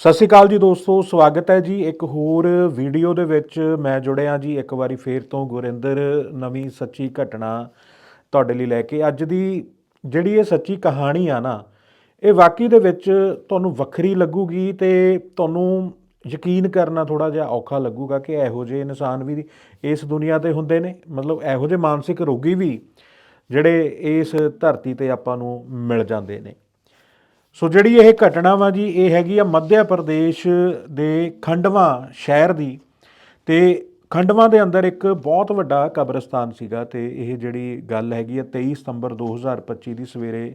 ਸਤਿ ਸ਼੍ਰੀ ਅਕਾਲ ਜੀ ਦੋਸਤੋ, ਸਵਾਗਤ ਹੈ ਜੀ ਇੱਕ ਹੋਰ ਵੀਡੀਓ ਦੇ ਵਿੱਚ। ਮੈਂ ਜੁੜਿਆ ਜੀ ਇੱਕ ਵਾਰੀ ਫੇਰ ਤੋਂ ਗੁਰਿੰਦਰ, ਨਵੀਂ ਸੱਚੀ ਘਟਨਾ ਤੁਹਾਡੇ ਲਈ ਲੈ ਕੇ। ਅੱਜ ਦੀ ਜਿਹੜੀ ਇਹ ਸੱਚੀ ਕਹਾਣੀ ਆ ਨਾ, ਇਹ ਵਾਕਈ ਦੇ ਵਿੱਚ ਤੁਹਾਨੂੰ ਵੱਖਰੀ ਲੱਗੂਗੀ ਤੇ ਤੁਹਾਨੂੰ ਯਕੀਨ ਕਰਨਾ ਥੋੜਾ ਜਿਹਾ ਔਖਾ ਲੱਗੂਗਾ ਕਿ ਇਹੋ ਜਿਹੇ ਇਨਸਾਨ ਵੀ ਇਸ ਦੁਨੀਆ ਤੇ ਹੁੰਦੇ ਨੇ। ਮਤਲਬ ਇਹੋ ਜਿਹੇ ਮਾਨਸਿਕ ਰੋਗੀ ਵੀ ਜਿਹੜੇ ਇਸ ਧਰਤੀ ਤੇ ਆਪਾਂ ਨੂੰ ਮਿਲ ਜਾਂਦੇ ਨੇ। ਸੋ ਜਿਹੜੀ ਇਹ ਘਟਨਾ ਵਾ ਜੀ, ਇਹ ਹੈਗੀ ਆ ਮੱਧ ਪ੍ਰਦੇਸ਼ ਦੇ ਖੰਡਵਾ ਸ਼ਹਿਰ ਦੀ ਤੇ ਖੰਡਵਾ ਦੇ ਅੰਦਰ ਇੱਕ ਬਹੁਤ ਵੱਡਾ ਕਬਰਸਤਾਨ ਸੀਗਾ ਤੇ ਇਹ ਜਿਹੜੀ ਗੱਲ ਹੈਗੀ ਆ 23 ਸਤੰਬਰ 2025 ਦੀ ਸਵੇਰੇ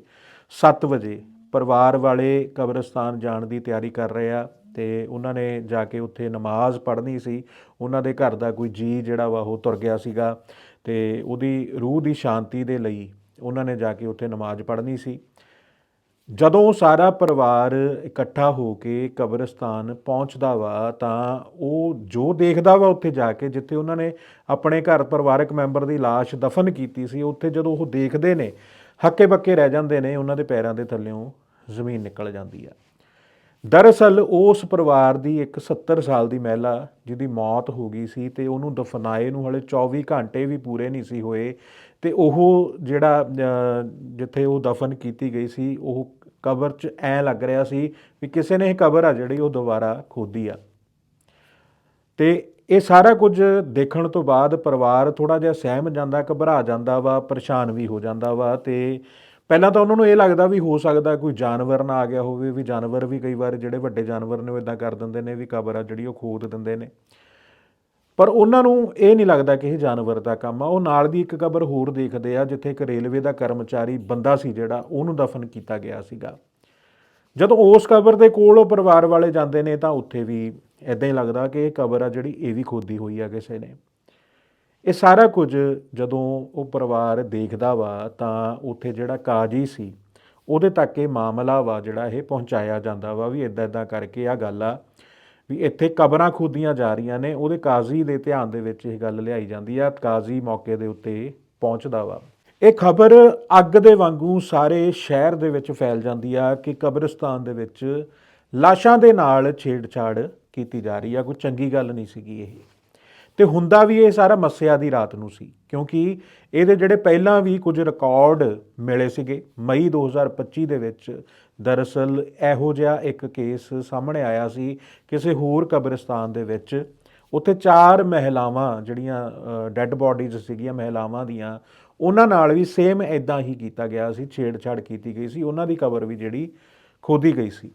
7 ਵਜੇ ਪਰਿਵਾਰ ਵਾਲੇ ਕਬਰਸਤਾਨ ਜਾਣ ਦੀ ਤਿਆਰੀ ਕਰ ਰਹੇ ਆ ਤੇ ਉਹਨਾਂ ਨੇ ਜਾ ਕੇ ਉੱਥੇ ਨਮਾਜ਼ ਪੜ੍ਹਨੀ ਸੀ। ਉਹਨਾਂ ਦੇ ਘਰ ਦਾ ਕੋਈ ਜੀ ਜਿਹੜਾ ਵਾ ਉਹ ਤੁਰ ਗਿਆ ਸੀਗਾ ਤੇ ਉਹਦੀ ਰੂਹ ਦੀ ਸ਼ਾਂਤੀ ਦੇ ਲਈ ਉਹਨਾਂ ਨੇ ਜਾ ਕੇ ਉੱਥੇ ਨਮਾਜ਼ ਪੜ੍ਹਨੀ ਸੀ। ਜਦੋਂ ਸਾਰਾ ਪਰਿਵਾਰ ਇਕੱਠਾ ਹੋ ਕੇ ਕਬਰਸਤਾਨ ਪਹੁੰਚਦਾ ਵਾ, ਤਾਂ ਉਹ ਜੋ ਦੇਖਦਾ ਵਾ ਉੱਥੇ ਜਾ ਕੇ, ਜਿੱਥੇ ਉਹਨਾਂ ਨੇ ਆਪਣੇ ਘਰ ਪਰਿਵਾਰਕ ਮੈਂਬਰ ਦੀ ਲਾਸ਼ ਦਫਨ ਕੀਤੀ ਸੀ, ਉੱਥੇ ਜਦੋਂ ਉਹ ਦੇਖਦੇ ਨੇ, ਹੱਕੇ ਬੱਕੇ ਰਹਿ ਜਾਂਦੇ ਨੇ, ਉਹਨਾਂ ਦੇ ਪੈਰਾਂ ਦੇ ਥੱਲੇੋਂ ਜ਼ਮੀਨ ਨਿਕਲ ਜਾਂਦੀ ਆ। ਦਰਅਸਲ ਉਸ ਪਰਿਵਾਰ ਦੀ ਇੱਕ 70 ਸਾਲ ਦੀ ਮਹਿਲਾ ਜਿਹਦੀ ਮੌਤ ਹੋ ਗਈ ਸੀ ਤੇ ਉਹਨੂੰ ਦਫਨਾਏ ਨੂੰ ਹਲੇ 24 ਘੰਟੇ ਵੀ ਪੂਰੇ ਨਹੀਂ ਸੀ ਹੋਏ ਤੇ ਉਹ ਜਿਹੜਾ ਜਿੱਥੇ ਉਹ ਦਫਨ ਕੀਤੀ ਗਈ ਸੀ, ਉਹ ਕਬਰ 'ਚ ਐ ਲੱਗ ਰਿਹਾ ਸੀ ਵੀ ਕਿਸੇ ਨੇ ਇਹ ਕਬਰ ਆ ਜਿਹੜੀ ਉਹ ਦੁਬਾਰਾ ਖੋਦੀ ਆ। ਤੇ ਇਹ ਸਾਰਾ ਕੁਝ ਦੇਖਣ ਤੋਂ ਬਾਅਦ ਪਰਿਵਾਰ ਥੋੜਾ ਜਿਹਾ ਸਹਿਮ ਜਾਂਦਾ, ਘਬਰਾ ਜਾਂਦਾ ਵਾ, ਪਰੇਸ਼ਾਨ ਵੀ ਹੋ ਜਾਂਦਾ ਵਾ ਤੇ ਪਹਿਲਾਂ ਤਾਂ ਉਹਨਾਂ ਨੂੰ ਇਹ ਲੱਗਦਾ ਵੀ ਹੋ ਸਕਦਾ ਕੋਈ ਜਾਨਵਰ ਨਾ ਆ ਗਿਆ ਹੋਵੇ, ਵੀ ਜਾਨਵਰ ਵੀ ਕਈ ਵਾਰ ਜਿਹੜੇ ਵੱਡੇ ਜਾਨਵਰ ਨੇ ਉਹ ਇਦਾਂ ਕਰ ਦਿੰਦੇ ਨੇ, ਵੀ ਕਬਰ ਆ ਜਿਹੜੀ ਉਹ ਖੋਦ ਦਿੰਦੇ ਨੇ। ਪਰ ਉਹਨਾਂ ਨੂੰ ਇਹ ਨਹੀਂ ਲੱਗਦਾ ਕਿ ਇਹ ਜਾਨਵਰ ਦਾ ਕੰਮ ਆ। ਉਹ ਨਾਲ ਦੀ ਇੱਕ ਕਬਰ ਹੋਰ ਦੇਖਦੇ ਆ, ਜਿੱਥੇ ਇੱਕ ਰੇਲਵੇ ਦਾ ਕਰਮਚਾਰੀ ਬੰਦਾ ਸੀ ਜਿਹੜਾ, ਉਹਨੂੰ ਦਫਨ ਕੀਤਾ ਗਿਆ ਸੀਗਾ। ਜਦੋਂ ਉਸ ਕਬਰ ਦੇ ਕੋਲ ਉਹ ਪਰਿਵਾਰ ਵਾਲੇ ਜਾਂਦੇ ਨੇ, ਤਾਂ ਉੱਥੇ ਵੀ ਇਦਾਂ ਹੀ ਲੱਗਦਾ ਕਿ ਇਹ ਕਬਰ ਆ ਜਿਹੜੀ ਇਹ ਵੀ ਖੋਦੀ ਹੋਈ ਆ ਕਿਸੇ ਨੇ। ਇਹ ਸਾਰਾ ਕੁਝ ਜਦੋਂ ਉਹ ਪਰਿਵਾਰ ਦੇਖਦਾ ਵਾ ਤਾਂ ਉੱਥੇ ਜਿਹੜਾ ਕਾਜੀ ਸੀ, ਉਹਦੇ ਤੱਕ ਇਹ ਮਾਮਲਾ ਵਾ ਜਿਹੜਾ ਇਹ ਪਹੁੰਚਾਇਆ ਜਾਂਦਾ ਵਾ ਵੀ ਇਦਾਂ ਇਦਾਂ ਕਰਕੇ ਆ ਗੱਲ ਆ ਵੀ ਇੱਥੇ ਕਬਰਾਂ ਖੋਦੀਆਂ ਜਾ ਰਹੀਆਂ ਨੇ, ਉਹਦੇ ਕਾਜ਼ੀ ਦੇ ਧਿਆਨ ਦੇ ਵਿੱਚ ਇਹ ਗੱਲ ਲਿਆਈ ਜਾਂਦੀ ਆ, ਕਾਜ਼ੀ ਮੌਕੇ ਦੇ ਉੱਤੇ ਪਹੁੰਚਦਾ ਵਾ। ਇਹ ਖਬਰ ਅੱਗ ਦੇ ਵਾਂਗੂ ਸਾਰੇ ਸ਼ਹਿਰ ਦੇ ਵਿੱਚ ਫੈਲ ਜਾਂਦੀ ਆ ਕਿ ਕਬਰਸਤਾਨ ਦੇ ਵਿੱਚ ਲਾਸ਼ਾਂ ਦੇ ਨਾਲ ਛੇੜਛਾੜ ਕੀਤੀ ਜਾ ਰਹੀ ਆ, ਕੋਈ ਚੰਗੀ ਗੱਲ ਨਹੀਂ ਸੀਗੀ ਇਹ। ਤੇ ਹੁੰਦਾ ਵੀ ਇਹ ਸਾਰਾ ਮੱਸਿਆ ਦੀ ਰਾਤ ਨੂੰ ਸੀ, ਕਿਉਂਕਿ ਇਹਦੇ ਜਿਹੜੇ ਪਹਿਲਾਂ ਵੀ ਕੁਝ ਰਿਕਾਰਡ ਮਿਲੇ ਸੀਗੇ, ਮਈ 2025 ਦੇ ਵਿੱਚ ਦਰਅਸਲ ਇਹੋ ਜਿਹਾ ਇੱਕ ਕੇਸ ਸਾਹਮਣੇ ਆਇਆ ਸੀ, ਕਿਸੇ ਹੋਰ ਕਬਰਿਸਤਾਨ ਦੇ ਵਿੱਚ। ਉੱਥੇ ਚਾਰ ਮਹਿਲਾਵਾਂ ਜਿਹੜੀਆਂ ਡੈੱਡ ਬਾਡੀਜ਼ ਸੀਗੀਆਂ ਮਹਿਲਾਵਾਂ ਦੀਆਂ, ਉਹਨਾਂ ਨਾਲ ਵੀ ਸੇਮ ਇਦਾਂ ਹੀ ਕੀਤਾ ਗਿਆ ਸੀ, ਛੇੜਛਾੜ ਕੀਤੀ ਗਈ ਸੀ, ਉਹਨਾਂ ਦੀ ਕਬਰ ਵੀ ਜਿਹੜੀ ਖੋਦੀ ਗਈ ਸੀ।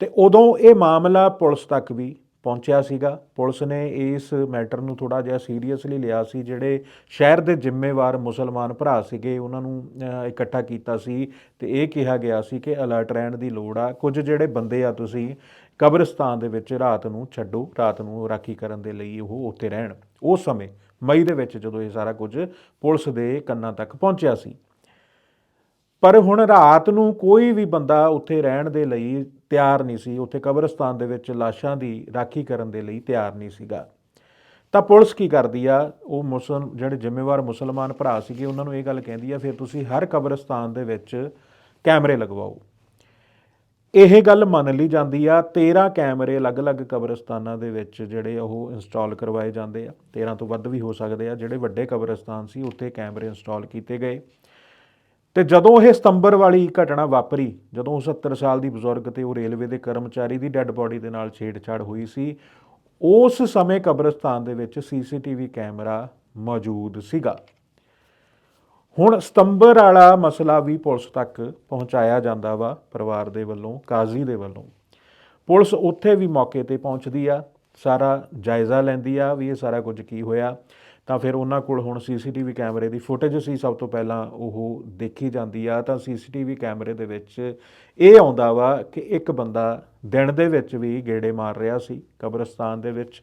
ਤੇ ਉਦੋਂ ਇਹ ਮਾਮਲਾ ਪੁਲਿਸ ਤੱਕ ਵੀ ਪਹੁੰਚਿਆ ਸੀਗਾ। ਪੁਲਿਸ ਨੇ ਇਸ ਮੈਟਰ ਨੂੰ ਥੋੜਾ ਜਿਹਾ ਸੀਰੀਅਸਲੀ ਲਿਆ ਸੀ, ਜਿਹੜੇ ਸ਼ਹਿਰ ਦੇ ਜ਼ਿੰਮੇਵਾਰ ਮੁਸਲਮਾਨ ਭਰਾ ਸੀਗੇ, ਉਹਨਾਂ ਨੂੰ ਇਕੱਠਾ ਕੀਤਾ ਸੀ ਤੇ ਇਹ ਕਿਹਾ ਗਿਆ ਸੀ ਕਿ ਅਲਰਟ ਰਹਿਣ ਦੀ ਲੋੜ ਆ। ਕੁਝ ਜਿਹੜੇ ਬੰਦੇ ਆ ਤੁਸੀਂ ਕਬਰਸਤਾਨ ਦੇ ਵਿੱਚ ਰਾਤ ਨੂੰ ਛੱਡੋ, ਰਾਤ ਨੂੰ ਰਾਖੀ ਕਰਨ ਦੇ ਲਈ ਉਹ ਉੱਥੇ ਰਹਿਣ। ਉਸ ਸਮੇਂ ਮਈ ਦੇ ਵਿੱਚ ਜਦੋਂ ਇਹ ਸਾਰਾ ਕੁਝ ਪੁਲਿਸ ਦੇ ਕੰਨਾਂ ਤੱਕ ਪਹੁੰਚਿਆ ਸੀ। ਪਰ ਹੁਣ ਰਾਤ ਨੂੰ ਕੋਈ ਵੀ ਬੰਦਾ ਉੱਥੇ ਰਹਿਣ ਦੇ ਲਈ ਤਿਆਰ ਨਹੀਂ ਸੀ, ਉੱਥੇ ਕਬਰਸਤਾਨ ਦੇ ਵਿੱਚ ਲਾਸ਼ਾਂ ਦੀ ਰਾਖੀ ਕਰਨ ਦੇ ਲਈ ਤਿਆਰ ਨਹੀਂ ਸੀਗਾ। ਤਾਂ ਪੁਲਿਸ ਕੀ ਕਰਦੀ ਆ? ਉਹ ਮੁਸਲਮ ਜਿਹੜੇ ਜ਼ਿੰਮੇਵਾਰ ਮੁਸਲਮਾਨ ਭਰਾ ਸੀਗੇ, ਉਹਨਾਂ ਨੂੰ ਇਹ ਗੱਲ ਕਹਿੰਦੀ ਆ, ਫਿਰ ਤੁਸੀਂ ਹਰ ਕਬਰਸਤਾਨ ਦੇ ਵਿੱਚ ਕੈਮਰੇ ਲਗਵਾਓ। ਇਹ ਗੱਲ ਮੰਨ ਲਈ ਜਾਂਦੀ ਆ 13 ਕੈਮਰੇ ਅਲੱਗ-ਅਲੱਗ ਕਬਰਸਤਾਨਾਂ ਦੇ ਵਿੱਚ ਜਿਹੜੇ ਉਹ ਇੰਸਟਾਲ ਕਰਵਾਏ ਜਾਂਦੇ ਆ। 13 ਤੋਂ ਵੱਧ ਵੀ ਹੋ ਸਕਦੇ ਆ, ਜਿਹੜੇ ਵੱਡੇ ਕਬਰਸਤਾਨ ਸੀ, ਉੱਥੇ ਕੈਮਰੇ ਇੰਸਟਾਲ ਕੀਤੇ ਗਏ। ਤੇ ਜਦੋਂ ਇਹ ਸਤੰਬਰ ਵਾਲੀ ਘਟਨਾ ਵਾਪਰੀ, ਜਦੋਂ ਉਹ 70 ਸਾਲ ਦੀ ਬਜ਼ੁਰਗ ਤੇ ਉਹ ਰੇਲਵੇ ਦੇ ਕਰਮਚਾਰੀ ਦੀ ਡੈੱਡ ਬੋਡੀ ਦੇ ਨਾਲ ਛੇੜਛਾੜ ਹੋਈ ਸੀ, ਉਸ ਸਮੇਂ ਕਬਰਸਤਾਨ ਦੇ ਵਿੱਚ ਸੀਸੀਟੀਵੀ ਕੈਮਰਾ ਮੌਜੂਦ ਸੀਗਾ। ਹੁਣ ਸਤੰਬਰ ਵਾਲਾ ਮਸਲਾ ਵੀ ਪੁਲਿਸ ਤੱਕ ਪਹੁੰਚਾਇਆ ਜਾਂਦਾ ਵਾ, ਪਰਿਵਾਰ ਦੇ ਵੱਲੋਂ, ਕਾਜ਼ੀ ਦੇ ਵੱਲੋਂ। ਪੁਲਿਸ ਉੱਥੇ ਵੀ ਮੌਕੇ ਤੇ ਪਹੁੰਚਦੀ ਆ, ਸਾਰਾ ਜਾਇਜ਼ਾ ਲੈਂਦੀ ਆ ਵੀ ਇਹ ਸਾਰਾ ਕੁਝ ਕੀ ਹੋਇਆ। ਤਾਂ ਫਿਰ ਉਹਨਾਂ ਕੋਲ ਹੁਣ ਸੀਸੀਟੀਵੀ ਕੈਮਰੇ ਦੀ ਫੁਟੇਜ ਸੀ, ਸਭ ਤੋਂ ਪਹਿਲਾਂ ਉਹ ਦੇਖੀ ਜਾਂਦੀ ਆ, ਤਾਂ ਸੀਸੀਟੀਵੀ ਕੈਮਰੇ ਦੇ ਵਿੱਚ ਇਹ ਆਉਂਦਾ ਵਾ ਕਿ ਇੱਕ ਬੰਦਾ ਦਿਨ ਦੇ ਵਿੱਚ ਵੀ ਗੇੜੇ ਮਾਰ ਰਿਹਾ ਸੀ ਕਬਰਸਤਾਨ ਦੇ ਵਿੱਚ।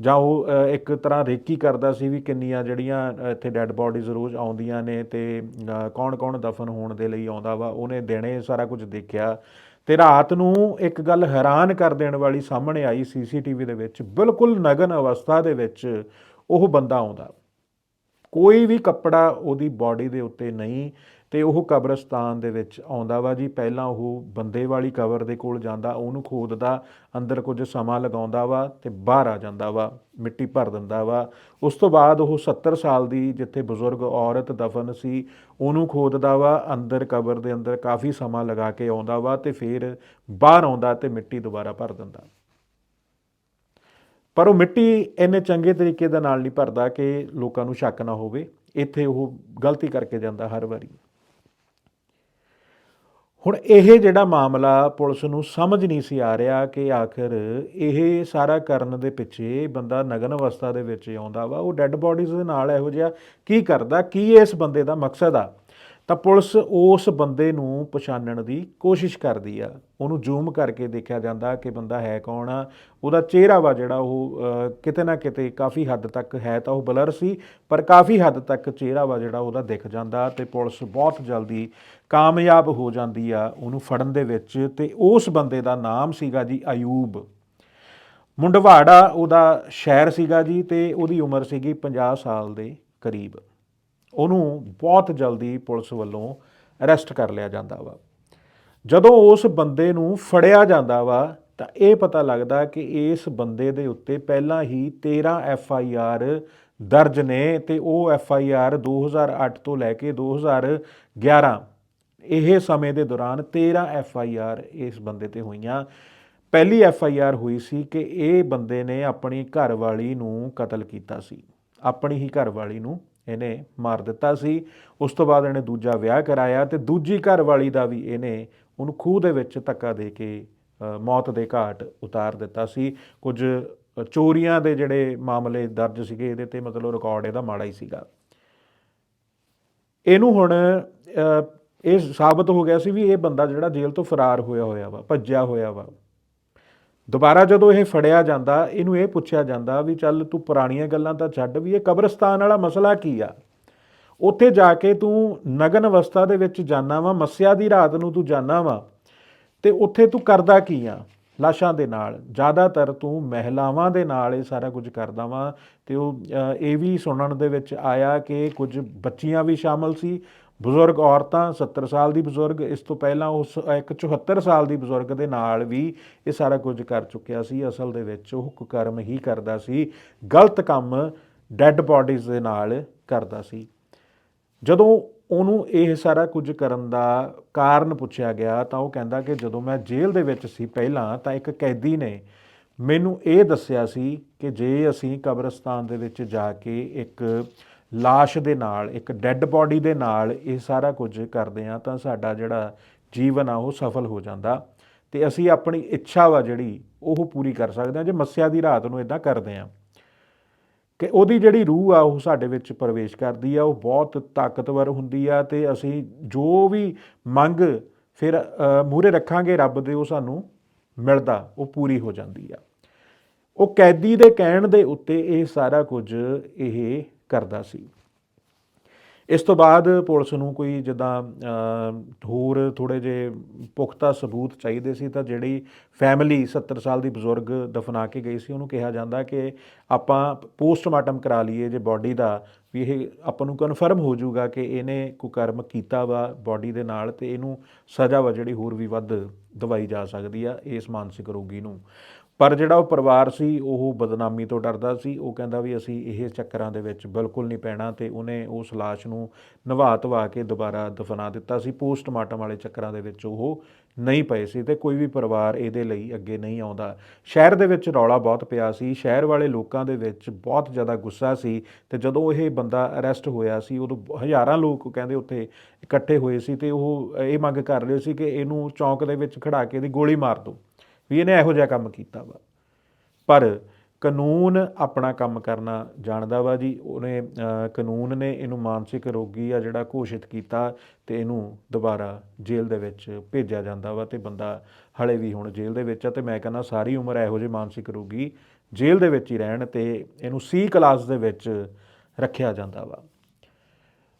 ਜਾਂ ਉਹ ਇੱਕ ਤਰ੍ਹਾਂ ਰੇਕੀ ਕਰਦਾ ਸੀ ਵੀ ਕਿੰਨੀਆਂ ਜਿਹੜੀਆਂ ਇੱਥੇ ਡੈੱਡ ਬਾਡੀਜ਼ ਰੋਜ਼ ਆਉਂਦੀਆਂ ਨੇ ਤੇ ਕੌਣ-ਕੌਣ ਦਫਨ ਹੋਣ ਦੇ ਲਈ ਆਉਂਦਾ ਵਾ, ਉਹਨੇ ਦਿਨੇ ਸਾਰਾ ਕੁਝ ਦੇਖਿਆ ਤੇ ਰਾਤ ਨੂੰ ਇੱਕ ਗੱਲ ਹੈਰਾਨ ਕਰ ਦੇਣ ਵਾਲੀ ਸਾਹਮਣੇ ਆਈ ਸੀਸੀਟੀਵੀ ਦੇ ਵਿੱਚ, ਬਿਲਕੁਲ ਨਗਨ ਅਵਸਥਾ ਦੇ ਵਿੱਚ ਉਹ ਬੰਦਾ ਆਉਂਦਾ। ਕੋਈ ਵੀ ਕੱਪੜਾ ਉਹਦੀ ਬਾਡੀ ਦੇ ਉੱਤੇ ਨਹੀਂ ਤੇ ਉਹ ਕਬਰਸਤਾਨ ਦੇ ਵਿੱਚ ਆਉਂਦਾ ਵਾ ਜੀ। ਪਹਿਲਾਂ ਉਹ ਬੰਦੇ ਵਾਲੀ ਕਬਰ ਦੇ ਕੋਲ ਜਾਂਦਾ, ਉਹਨੂੰ ਖੋਦਦਾ, ਅੰਦਰ ਕੁਝ ਸਮਾਂ ਲਗਾਉਂਦਾ ਵਾ ਤੇ ਬਾਹਰ ਆ ਜਾਂਦਾ ਵਾ, ਮਿੱਟੀ ਭਰ ਦਿੰਦਾ ਵਾ। ਉਸ ਤੋਂ ਬਾਅਦ ਉਹ 70 ਸਾਲ ਦੀ ਜਿੱਥੇ ਬਜ਼ੁਰਗ ਔਰਤ ਦਫਨ ਸੀ, ਉਹਨੂੰ ਖੋਦਦਾ ਵਾ, ਅੰਦਰ ਕਬਰ ਦੇ ਅੰਦਰ ਕਾਫੀ ਸਮਾਂ ਲਗਾ ਕੇ ਆਉਂਦਾ ਵਾ ਤੇ ਫਿਰ ਬਾਹਰ ਆਉਂਦਾ ਤੇ ਮਿੱਟੀ ਦੁਬਾਰਾ ਭਰ ਦਿੰਦਾ। ਪਰ ਉਹ ਮਿੱਟੀ ਇੰਨੇ ਚੰਗੇ ਤਰੀਕੇ ਦੇ ਨਾਲ ਨਹੀਂ ਭਰਦਾ ਕਿ ਲੋਕਾਂ ਨੂੰ ਸ਼ੱਕ ਨਾ ਹੋਵੇ। ਇੱਥੇ ਉਹ ਗਲਤੀ ਕਰਕੇ ਜਾਂਦਾ ਹਰ ਵਾਰੀ। ਹੁਣ ਇਹ ਜਿਹੜਾ ਮਾਮਲਾ ਪੁਲਿਸ ਨੂੰ ਸਮਝ ਨਹੀਂ ਸੀ ਆ ਰਿਹਾ ਕਿ ਆਖਰ ਇਹ ਸਾਰਾ ਕਰਨ ਦੇ ਪਿੱਛੇ ਬੰਦਾ ਨਗਨ ਅਵਸਥਾ ਦੇ ਵਿੱਚ ਆਉਂਦਾ ਵਾ, ਉਹ ਡੈੱਡ ਬੋਡੀਜ਼ ਦੇ ਨਾਲ ਇਹੋ ਜਿਹਾ ਕੀ ਕਰਦਾ, ਕੀ ਇਸ ਬੰਦੇ ਦਾ ਮਕਸਦ ਆ? ਤਾਂ ਪੁਲਿਸ ਉਸ ਬੰਦੇ ਨੂੰ ਪਛਾਣਨ ਦੀ ਕੋਸ਼ਿਸ਼ ਕਰਦੀ ਆ। ਉਹਨੂੰ ਜ਼ੂਮ ਕਰਕੇ ਦੇਖਿਆ ਜਾਂਦਾ ਕਿ ਬੰਦਾ ਹੈ ਕੌਣ ਆ। ਉਹਦਾ ਚਿਹਰਾ ਵਾ ਜਿਹੜਾ ਉਹ ਕਿਤੇ ਨਾ ਕਿਤੇ ਕਾਫੀ ਹੱਦ ਤੱਕ ਹੈ ਤਾਂ ਉਹ ਬਲਰ ਸੀ, ਪਰ ਕਾਫੀ ਹੱਦ ਤੱਕ ਚਿਹਰਾ ਵਾ ਜਿਹੜਾ ਉਹਦਾ ਦਿਖ ਜਾਂਦਾ ਤੇ ਪੁਲਿਸ ਬਹੁਤ ਜਲਦੀ ਕਾਮਯਾਬ ਹੋ ਜਾਂਦੀ ਆ ਉਹਨੂੰ ਫੜਨ ਦੇ ਵਿੱਚ ਤੇ ਉਸ ਬੰਦੇ ਦਾ ਨਾਮ ਸੀਗਾ ਜੀ ਅਯੂਬ। ਮੁੰਡਵਾੜਾ ਉਹਦਾ ਸ਼ਹਿਰ ਸੀਗਾ ਜੀ ਤੇ ਉਹਦੀ ਉਮਰ ਸੀਗੀ 50 ਸਾਲ ਦੇ ਕਰੀਬ। ਉਹਨੂੰ ਬਹੁਤ ਜਲਦੀ ਪੁਲਿਸ ਵੱਲੋਂ ਅਰੈਸਟ ਕਰ ਲਿਆ ਜਾਂਦਾ ਵਾ। ਜਦੋਂ ਉਸ ਬੰਦੇ ਨੂੰ ਫੜਿਆ ਜਾਂਦਾ ਵਾ, ਤਾਂ ਇਹ ਪਤਾ ਲੱਗਦਾ ਕਿ ਇਸ ਬੰਦੇ ਦੇ ਉੱਤੇ ਪਹਿਲਾਂ ਹੀ 13 ਐਫ ਆਈ ਆਰ ਦਰਜ ਨੇ ਤੇ ਉਹ ਐਫ ਆਈ ਆਰ 2008 ਤੋਂ ਲੈ ਕੇ 2011 ਇਹ ਸਮੇਂ ਦੇ ਦੌਰਾਨ 13 ਐਫ ਆਈ ਆਰ ਇਸ ਬੰਦੇ ਤੇ ਹੋਈਆਂ। ਪਹਿਲੀ ਐਫ ਆਈ ਆਰ ਹੋਈ ਸੀ ਕਿ ਇਹ ਬੰਦੇ ਨੇ ਆਪਣੀ ਘਰਵਾਲੀ ਨੂੰ ਕਤਲ ਕੀਤਾ ਸੀ। ਆਪਣੀ ਹੀ ਘਰਵਾਲੀ ਨੂੰ ਇਹਨੇ ਮਾਰ ਦਿੱਤਾ ਸੀ। ਉਸ ਤੋਂ ਬਾਅਦ ਇਹਨੇ ਦੂਜਾ ਵਿਆਹ ਕਰਾਇਆ ਤੇ ਦੂਜੀ ਘਰਵਾਲੀ ਦਾ ਵੀ ਇਹਨੇ ਉਹਨੂੰ ਖੂਹ ਦੇ ਵਿੱਚ ਧੱਕਾ ਦੇ ਕੇ ਮੌਤ ਦੇ ਘਾਟ ਉਤਾਰ ਦਿੱਤਾ ਸੀ। ਕੁਝ ਚੋਰੀਆਂ ਦੇ ਜਿਹੜੇ ਮਾਮਲੇ ਦਰਜ ਸੀਗੇ, ਇਹਦੇ ਤੇ ਮਤਲਬ ਰਿਕਾਰਡ ਇਹਦਾ ਮਾੜਾ ਹੀ ਸੀਗਾ। ਇਹਨੂੰ ਹੁਣ ਇਹ ਸਾਬਤ ਹੋ ਗਿਆ ਸੀ ਵੀ ਇਹ ਬੰਦਾ ਜਿਹੜਾ ਜੇਲ੍ਹ ਤੋਂ ਫਰਾਰ ਹੋਇਆ ਹੋਇਆ ਵਾ, ਭੱਜਿਆ ਹੋਇਆ ਵਾ। ਦੁਬਾਰਾ ਜਦੋਂ ਇਹ ਫੜਿਆ ਜਾਂਦਾ, ਇਹਨੂੰ ਇਹ ਪੁੱਛਿਆ ਜਾਂਦਾ ਵੀ ਚੱਲ ਤੂੰ ਪੁਰਾਣੀਆਂ ਗੱਲਾਂ ਤਾਂ ਛੱਡ ਵੀ, ਇਹ ਕਬਰਸਤਾਨ ਵਾਲਾ ਮਸਲਾ ਕੀ ਆ? ਉੱਥੇ ਜਾ ਕੇ ਤੂੰ ਨਗਨ ਅਵਸਥਾ ਦੇ ਵਿੱਚ ਜਾਣਾ ਵਾ, ਮੱਸਿਆ ਦੀ ਰਾਤ ਨੂੰ ਤੂੰ ਜਾਣਾ ਵਾ, ਤੇ ਉੱਥੇ ਤੂੰ ਕਰਦਾ ਕੀ ਆ? ਲਾਸ਼ਾਂ ਦੇ ਨਾਲ। ਜ਼ਿਆਦਾਤਰ ਤੂੰ ਮਹਿਲਾਵਾਂ ਦੇ ਨਾਲ ਇਹ ਸਾਰਾ ਕੁਝ ਕਰਦਾ ਵਾਂ, ਤੇ ਉਹ ਇਹ ਵੀ ਸੁਣਨ ਦੇ ਵਿੱਚ ਆਇਆ ਕਿ ਕੁਝ ਬੱਚੀਆਂ ਵੀ ਸ਼ਾਮਲ ਸੀ ਬਜ਼ੁਰਗ ਔਰਤਾਂ 70 ਸਾਲ ਦੀ ਬਜ਼ੁਰਗ, ਇਸ ਤੋਂ ਪਹਿਲਾਂ ਉਸ ਇੱਕ 74 ਸਾਲ ਦੀ ਬਜ਼ੁਰਗ ਦੇ ਨਾਲ ਵੀ ਇਹ ਸਾਰਾ ਕੁਝ ਕਰ ਚੁੱਕਿਆ ਸੀ। ਅਸਲ ਦੇ ਵਿੱਚ ਉਹ ਕੁਕਰਮ ਹੀ ਕਰਦਾ ਸੀ। ਗਲਤ ਕੰਮ ਡੈੱਡ ਬਾਡੀਜ਼ ਦੇ ਨਾਲ ਕਰਦਾ ਸੀ। ਜਦੋਂ ਉਹਨੂੰ ਇਹ ਸਾਰਾ ਕੁਝ ਕਰਨ ਦਾ ਕਾਰਨ ਪੁੱਛਿਆ ਗਿਆ ਤਾਂ ਉਹ ਕਹਿੰਦਾ ਕਿ ਜਦੋਂ ਮੈਂ ਜੇਲ੍ਹ ਦੇ ਵਿੱਚ ਸੀ ਪਹਿਲਾਂ ਤਾਂ ਇੱਕ ਕੈਦੀ ਨੇ ਮੈਨੂੰ ਇਹ ਦੱਸਿਆ ਸੀ ਕਿ ਜੇ ਅਸੀਂ ਕਬਰਸਤਾਨ ਦੇ ਵਿੱਚ ਜਾ ਕੇ ਇੱਕ ਲਾਸ਼ ਦੇ ਨਾਲ, ਇੱਕ ਡੈੱਡ ਬਾਡੀ ਦੇ ਨਾਲ ਇਹ ਸਾਰਾ ਕੁਝ ਕਰਦੇ ਆ ਤਾਂ ਸਾਡਾ ਜਿਹੜਾ ਜੀਵਨ ਆ ਉਹ ਸਫਲ ਹੋ ਜਾਂਦਾ। ਤੇ ਅਸੀਂ ਆਪਣੀ ਇੱਛਾ ਵਾ ਜਿਹੜੀ, ਉਹ ਪੂਰੀ ਕਰ ਸਕਦੇ ਆ ਜੇ ਮੱਸਿਆ ਦੀ ਰਾਤ ਨੂੰ ਇਦਾਂ ਕਰਦੇ ਆ ਕਿ ਉਹਦੀ ਜਿਹੜੀ ਰੂਹ ਆ, ਉਹ ਸਾਡੇ ਵਿੱਚ ਪ੍ਰਵੇਸ਼ ਕਰਦੀ ਆ, ਉਹ ਬਹੁਤ ਤਾਕਤਵਰ ਹੁੰਦੀ ਆ ਤੇ ਅਸੀਂ ਜੋ ਵੀ ਮੰਗ ਫਿਰ ਮੂਰੇ ਰੱਖਾਂਗੇ, ਰੱਬ ਦੇ ਉਹ ਸਾਨੂੰ ਮਿਲਦਾ, ਉਹ ਪੂਰੀ ਹੋ ਜਾਂਦੀ ਆ। ਉਹ ਕੈਦੀ ਦੇ ਕਹਿਣ ਦੇ ਉੱਤੇ ਇਹ ਸਾਰਾ ਕੁਝ ਇਹ ਕਰਦਾ ਸੀ। ਇਸ ਤੋਂ ਬਾਅਦ ਪੁਲਿਸ ਨੂੰ ਕੋਈ ਜਿੱਦਾਂ ਹੋਰ ਥੋੜੇ ਜੇ ਪੁਖਤਾ ਸਬੂਤ ਚਾਹੀਦੇ ਸੀ ਤਾਂ ਜਿਹੜੀ ਫੈਮਿਲੀ 70 ਸਾਲ ਦੀ ਬਜ਼ੁਰਗ ਦਫਨਾ ਕੇ ਗਈ ਸੀ, ਉਹਨੂੰ ਕਿਹਾ ਜਾਂਦਾ ਕਿ ਆਪਾਂ ਪੋਸਟਮਾਰਟਮ ਕਰਾ ਲਈਏ ਜੇ ਬਾਡੀ ਦਾ, ਵੀ ਇਹ ਆਪਾਂ ਨੂੰ ਕਨਫਰਮ ਹੋ ਜਾਊਗਾ ਕਿ ਇਹਨੇ ਕੁਕਰਮ ਕੀਤਾ ਵਾ ਬਾਡੀ ਦੇ ਨਾਲ ਤੇ ਇਹਨੂੰ ਸਜ਼ਾ ਵਾ ਜਿਹੜੀ ਹੋਰ ਵੀ ਵੱਧ ਦਵਾਈ ਜਾ ਸਕਦੀ ਆ ਇਸ ਮਾਨਸਿਕ ਰੋਗੀ ਨੂੰ। ਪਰ ਜਿਹੜਾ ਉਹ ਪਰਿਵਾਰ ਸੀ, ਉਹ ਬਦਨਾਮੀ ਤੋਂ ਡਰਦਾ ਸੀ। ਉਹ ਕਹਿੰਦਾ ਵੀ ਅਸੀਂ ਇਹ ਚੱਕਰਾਂ ਦੇ ਵਿੱਚ ਬਿਲਕੁਲ ਨਹੀਂ ਪੈਣਾ ਤੇ ਉਹਨੇ ਉਸ ਲਾਸ਼ ਨੂੰ ਨਵਾ ਧਵਾ ਕੇ ਦੁਬਾਰਾ ਦਫਨਾ ਦਿੱਤਾ ਸੀ। ਪੋਸਟਮਾਰਟਮ ਵਾਲੇ ਚੱਕਰਾਂ ਦੇ ਵਿੱਚ ਉਹ ਨਹੀਂ ਪਏ ਸੀ ਤੇ ਕੋਈ ਵੀ ਪਰਿਵਾਰ ਇਹਦੇ ਲਈ ਅੱਗੇ ਨਹੀਂ ਆਉਂਦਾ। ਸ਼ਹਿਰ ਦੇ ਵਿੱਚ ਰੌਲਾ ਬਹੁਤ ਪਿਆ ਸੀ। ਸ਼ਹਿਰ ਵਾਲੇ ਲੋਕਾਂ ਦੇ ਵਿੱਚ ਬਹੁਤ ਜ਼ਿਆਦਾ ਗੁੱਸਾ ਸੀ ਤੇ ਜਦੋਂ ਇਹ ਬੰਦਾ ਅਰੈਸਟ ਹੋਇਆ ਸੀ, ਉਦੋਂ ਹਜ਼ਾਰਾਂ ਲੋਕ ਕਹਿੰਦੇ ਉੱਥੇ ਇਕੱਠੇ ਹੋਏ ਸੀ ਤੇ ਉਹ ਇਹ ਮੰਗ ਕਰ ਰਹੇ ਸੀ ਕਿ ਇਹਨੂੰ ਚੌਂਕ ਦੇ ਵਿੱਚ ਖੜਾ ਕੇ ਇਹਦੀ ਗੋਲੀ ਮਾਰ ਦਿਓ। ਵੀ ਇਹਨੇ ਇਹੋ ਜਿਹਾ ਕੰਮ ਕੀਤਾ ਵਾ। ਪਰ ਕਾਨੂੰਨ ਆਪਣਾ ਕੰਮ ਕਰਨਾ ਜਾਣਦਾ ਵਾ ਜੀ। ਉਹਨੇ ਕਾਨੂੰਨ ਨੇ ਇਹਨੂੰ ਮਾਨਸਿਕ ਰੋਗੀ ਆ ਜਿਹੜਾ ਘੋਸ਼ਿਤ ਕੀਤਾ ਤੇ ਇਹਨੂੰ ਦੁਬਾਰਾ ਜੇਲ੍ਹ ਦੇ ਵਿੱਚ ਭੇਜਿਆ ਜਾਂਦਾ ਵਾ ਤੇ ਬੰਦਾ ਹਲੇ ਵੀ ਹੁਣ ਜੇਲ੍ਹ ਦੇ ਵਿੱਚ ਆ ਤੇ ਮੈਂ ਕਹਿੰਦਾ ਸਾਰੀ ਉਮਰ ਇਹੋ ਜਿਹੇ ਮਾਨਸਿਕ ਰੋਗੀ ਜੇਲ੍ਹ ਦੇ ਵਿੱਚ ਹੀ ਰਹਿਣ ਤੇ ਇਹਨੂੰ ਸੀ ਕਲਾਸ ਦੇ ਵਿੱਚ ਰੱਖਿਆ ਜਾਂਦਾ ਵਾ।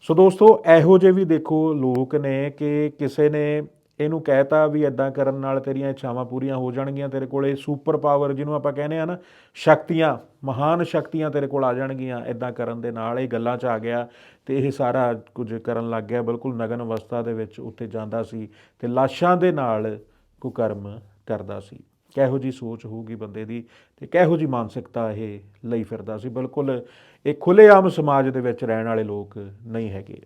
ਸੋ ਦੋਸਤੋ, ਇਹੋ ਜਿਹੇ ਵੀ ਦੇਖੋ ਲੋਕ ਨੇ ਕਿ ਕਿਸੇ ਨੇ ਇਹਨੂੰ ਕਹਿਤਾ ਵੀ ਇਦਾਂ ਕਰਨ ਨਾਲ ਤੇਰੀਆਂ ਇੱਛਾਵਾਂ ਪੂਰੀਆਂ ਹੋ ਜਾਣਗੀਆਂ, ਤੇਰੇ ਕੋਲ ਇਹ ਸੁਪਰ ਪਾਵਰ ਜਿਹਨੂੰ ਆਪਾਂ ਕਹਿੰਦੇ ਆ ਨਾ, ਸ਼ਕਤੀਆਂ, ਮਹਾਨ ਸ਼ਕਤੀਆਂ ਤੇਰੇ ਕੋਲ ਆ ਜਾਣਗੀਆਂ ਇਦਾਂ ਕਰਨ ਦੇ ਨਾਲ ਇਹ ਗੱਲਾਂ 'ਚ ਆ ਗਿਆ ਤੇ ਇਹ ਸਾਰਾ ਕੁਝ ਕਰਨ ਲੱਗ ਗਿਆ, ਬਿਲਕੁਲ ਨਗਨ ਅਵਸਥਾ ਦੇ ਵਿੱਚ ਉੱਥੇ ਜਾਂਦਾ ਸੀ ਤੇ ਲਾਸ਼ਾਂ ਦੇ ਨਾਲ ਕੁਕਰਮ ਕਰਦਾ ਸੀ। ਕਿਹੋ ਜੀ ਸੋਚ ਹੋਊਗੀ ਬੰਦੇ ਦੀ ਤੇ ਕਿਹੋ ਜੀ ਮਾਨਸਿਕਤਾ ਇਹ ਲਈ ਫਿਰਦਾ ਸੀ। ਬਿਲਕੁਲ ਇਹ ਖੁੱਲ੍ਹੇਆਮ ਸਮਾਜ ਦੇ ਵਿੱਚ ਰਹਿਣ ਵਾਲੇ ਲੋਕ ਨਹੀਂ ਹੈਗੇ।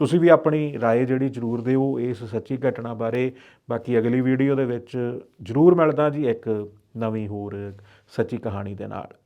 ਤੁਸੀਂ ਵੀ ਆਪਣੀ رائے ਜਿਹੜੀ ਜਰੂਰ ਦਿਓ ਇਸ ਸੱਚੀ ਘਟਨਾ ਬਾਰੇ ਬਾਕੀ ਅਗਲੀ ਵੀਡੀਓ ਦੇ ਵਿੱਚ ਜਰੂਰ ਮਿਲਦਾ ਜੀ ਇੱਕ ਨਵੀਂ ਹੋਰ ਸੱਚੀ ਕਹਾਣੀ ਦੇ ਨਾਲ